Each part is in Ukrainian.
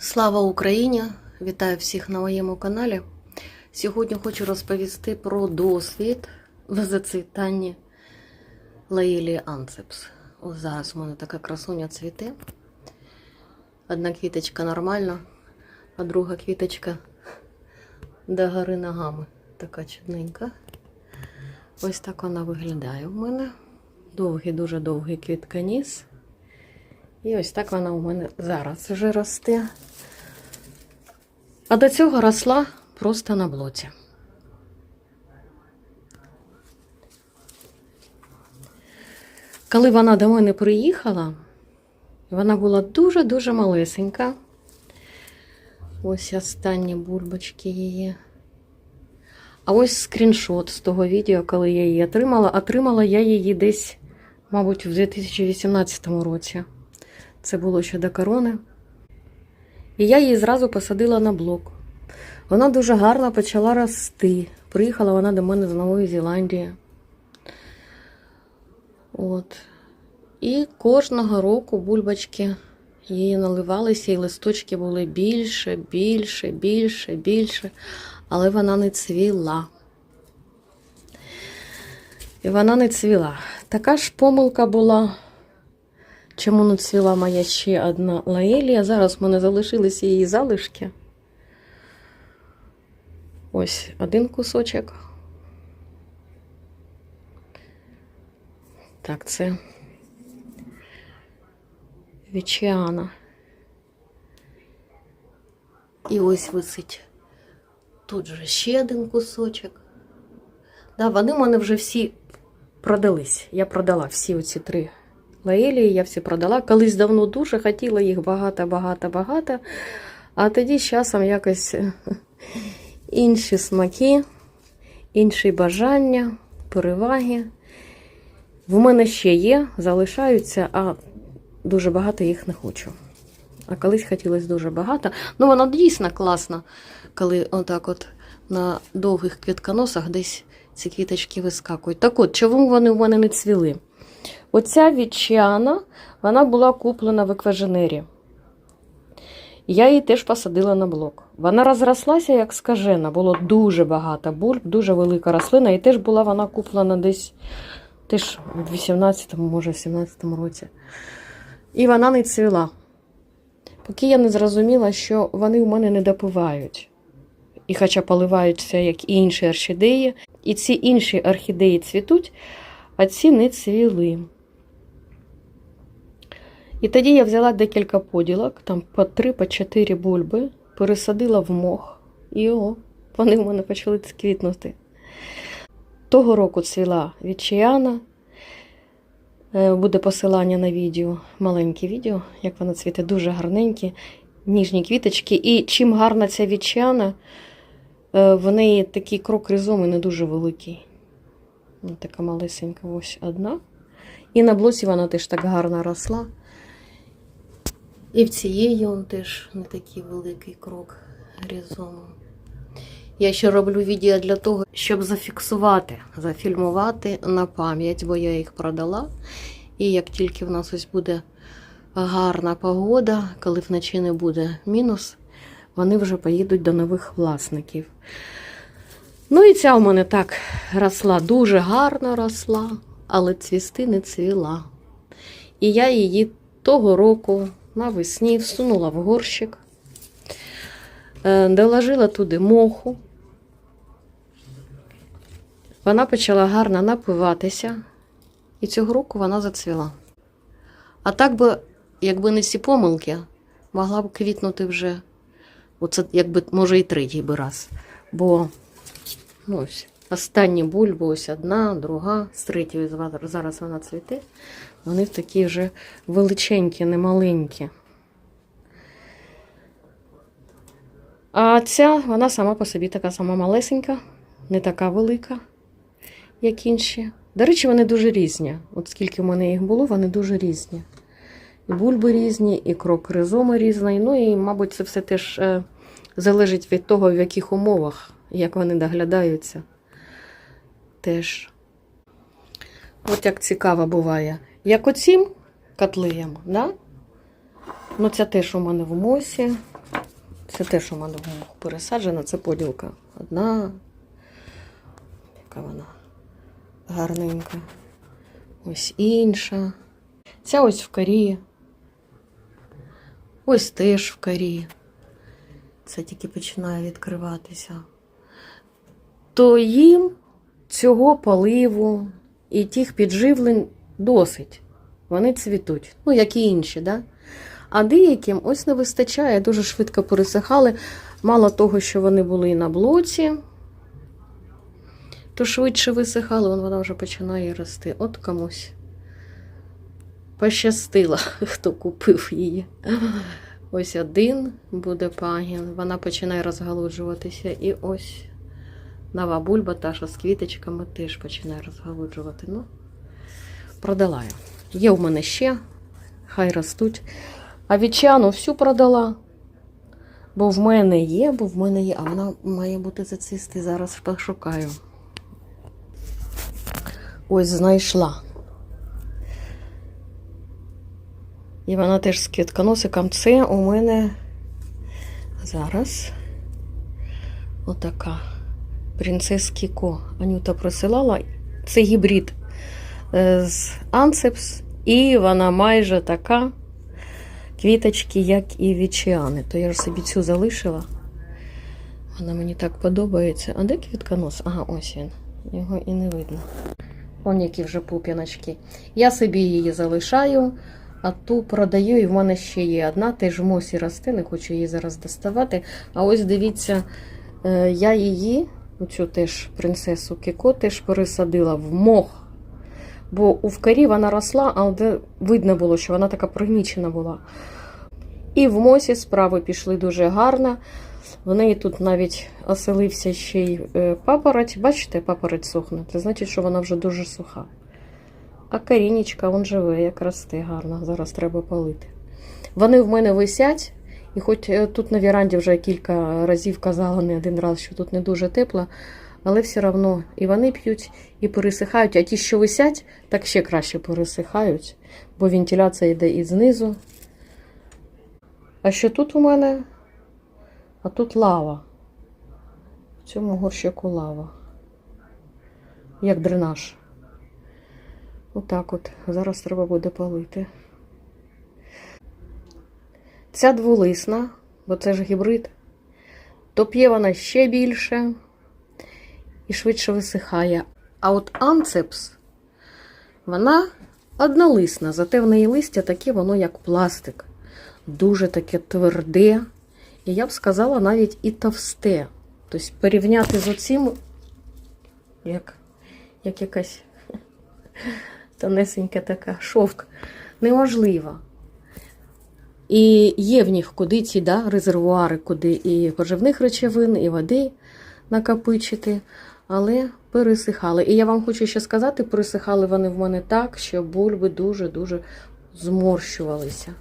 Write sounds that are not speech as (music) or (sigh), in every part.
Слава Україні! Вітаю всіх на моєму каналі. Сьогодні хочу розповісти про досвід в зацвітанні лаїлії анцепс. Ось зараз у мене така красуня цвіте. Одна квіточка нормальна, а друга квіточка до гори ногами. Така чудненька. Ось так вона виглядає у мене. Довгий, дуже довгий квітконіс. І ось так вона у мене зараз вже росте. А до цього росла просто на блоці. Коли вона до мене приїхала, вона була дуже-дуже малесенька. Ось останні бульбочки її. А ось скріншот з того відео, коли я її отримала. Отримала я її десь, мабуть, в 2018 році. Це було ще до корони. І я її зразу посадила на блок. Вона дуже гарно почала рости. Приїхала вона до мене з Нової Зеландії. От. І кожного року бульбочки її наливалися, і листочки були більше, більше, більше, більше, але вона не цвіла. І вона не цвіла. Така ж помилка була. Чому не цвіла моя ще одна лаелія? Зараз в мене залишилися її залишки. Ось один кусочок. Так, це вічіана. І ось висить тут же ще один кусочок. Да, вони в мене вже всі продались. Я продала всі оці три лаелії, я всі продала. Колись давно дуже хотіла їх багато-багато-багато. А тоді з часом якось інші смаки, інші бажання, переваги. В мене ще є, залишаються, а дуже багато їх не хочу. А колись хотілося дуже багато. Ну, воно дійсно класно, коли отак от на довгих квітконосах десь ці квіточки вискакують. Так от, чому вони в мене не цвіли? Оця вічяна, вона була куплена в екваженері. Я її теж посадила на блок. Вона розрослася, як скажена, було дуже багато бульб, дуже велика рослина, і теж була вона куплена десь теж в 18-му, може, 17-му році. І вона не цвіла. Поки я не зрозуміла, що вони у мене не допивають. І хоча поливаються, як і інші орхідеї, і ці інші орхідеї цвітуть, а ці не цвіли. І тоді я взяла декілька поділок, там по 3 по 4 бульби, пересадила в мох, і о, вони в мене почали квітнути. Того року цвіла вічіяна. Е, Буде посилання на відео, маленьке відео, як вона цвіте, дуже гарненькі, ніжні квіточки. І чим гарна ця вічіана, е, в неї такий крок ризоми не дуже великий. Ось така малесенька, ось одна. І на блоці вона теж так гарно росла. І в цієї он теж не такий великий крок різому. Я ще роблю відео для того, щоб зафіксувати, зафільмувати на пам'ять, бо я їх продала. І як тільки в нас ось буде гарна погода, коли вночі не буде мінус, вони вже поїдуть до нових власників. Ну і ця у мене так росла, дуже гарно росла, але цвісти не цвіла. І я її того року навесні всунула в горщик, е, доложила туди моху. Вона почала гарно напиватися, і цього року вона зацвіла. А так би, якби не ці помилки, могла б квітнути вже, оце, якби, може, і третій би раз. Бо ну, ось, останні бульби, ось одна, друга, з третьої зараз вона цвіте. Вони такі вже величенькі, немаленькі. А ця, вона сама по собі така сама малесенька, не така велика, як інші. До речі, вони дуже різні. От скільки в мене їх було, вони дуже різні. І бульби різні, і крок ризоми різний. Ну і, мабуть, це все теж е, залежить від того, в яких умовах, як вони доглядаються. Теж. От як цікаво буває. Як оцім котлеям, да? Ну, це теж у мене в мосі. Це те, що в мене в мох пересаджено, це поділка. Одна. Яка вона гарненька. Ось інша. Ця ось в корі. Ось теж в корі. Це тільки починає відкриватися. То їм цього поливу і тих підживлень досить. Вони цвітуть. Ну, як і інші, да? А деяким ось не вистачає, дуже швидко пересихали. Мало того, що вони були і на блоці, то швидше висихали, вона вже починає рости. От комусь пощастило, (laughs) хто купив її. Ось один буде пагін, вона починає розгалуджуватися. І ось нова бульба, та що з квіточками, теж починає розгалуджувати. Ну, продала я. Є в мене ще, хай ростуть. А вічану всю продала. Бо в мене є, бо в мене є, а вона має бути зацвісти. Зараз пошукаю. Ось знайшла. І вона теж з квітконосиком. Це у мене зараз отака принцес Кіко. Анюта присилала. Це гібрид е, з Ансепс, і вона майже така квіточки, як і вічіани. То я ж собі цю залишила. Вона мені так подобається. А де квітконос? Ага, ось він. Його і не видно. Вон які вже пуп'яночки. Я собі її залишаю, а ту продаю, і в мене ще є одна, теж мосі росте, не хочу її зараз доставати. А ось дивіться, е, я її, оцю теж принцесу Кіко, теж пересадила в мох. Бо у вкарі вона росла, але видно було, що вона така пригнічена була. І в мосі справи пішли дуже гарно. В неї тут навіть оселився ще й е, папороть. Бачите, папороть сохне. Це значить, що вона вже дуже суха. А корінечка, він живе, як росте гарно. Зараз треба полити. Вони в мене висять, і хоч е, тут на віранді вже кілька разів казала не один раз, що тут не дуже тепло, але все одно і вони п'ють, і пересихають. А ті, що висять, так ще краще пересихають, бо вентиляція йде і знизу. А що тут у мене? А тут лава. В цьому горщику лава. Як дренаж. Отак от. Зараз треба буде полити. Ця дволисна, бо це ж гібрид, то п'є вона ще більше і швидше висихає. А от анцепс, вона однолисна, зате в неї листя таке, воно як пластик. Дуже таке тверде. І я б сказала навіть і товсте. Тобто порівняти з оцим, як, як якась (laughs) тонесенька така шовк, неможливо. І є в них куди ці да, резервуари, куди і поживних речовин, і води накопичити, але пересихали. І я вам хочу ще сказати, пересихали вони в мене так, що бульби дуже-дуже зморщувалися.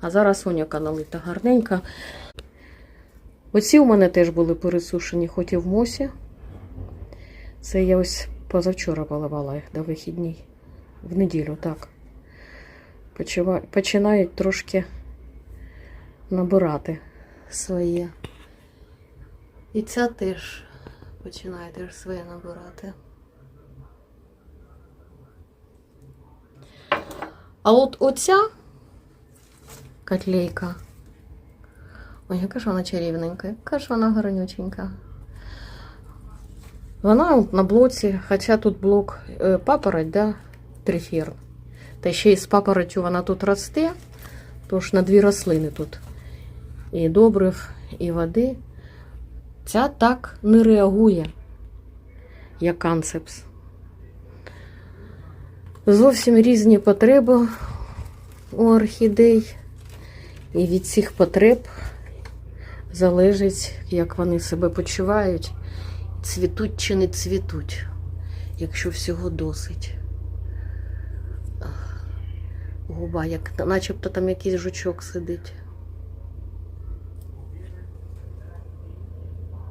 А зараз оняка налита гарненька. Оці у мене теж були пересушені, хоч і в мосі. Це я ось позавчора поливала їх до вихідній. В неділю, так. Починають трошки набирати своє. І ця теж починає теж своє набирати. А от оця котлейка. Ой, яка ж вона чарівненька, яка ж вона гарнюченька. Вона от на блоці, хоча тут блок е, папороть, да, триферн. Та ще й з папоротю вона тут росте, тож на дві рослини тут. І добрив, і води. Ця так не реагує, як анцепс. Зовсім різні потреби у орхідей. І від цих потреб залежить, як вони себе почувають, цвітуть чи не цвітуть, якщо всього досить. Губа, як начебто там якийсь жучок сидить.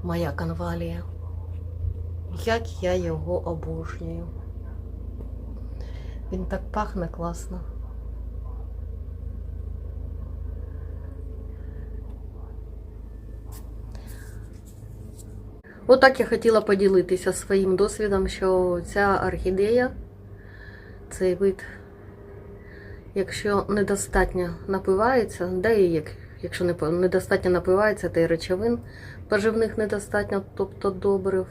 Моя конвалія. Як я його обожнюю. Він так пахне класно. Отак я хотіла поділитися своїм досвідом, що ця орхідея, цей вид, якщо недостатньо напивається, да і як, якщо недостатньо напивається, та й речовин поживних недостатньо, тобто добрив,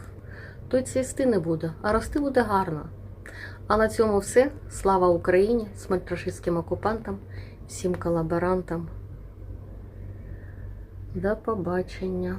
то й цвісти не буде, а рости буде гарно. А на цьому все. Слава Україні, смерть окупантам, всім колаборантам. До побачення.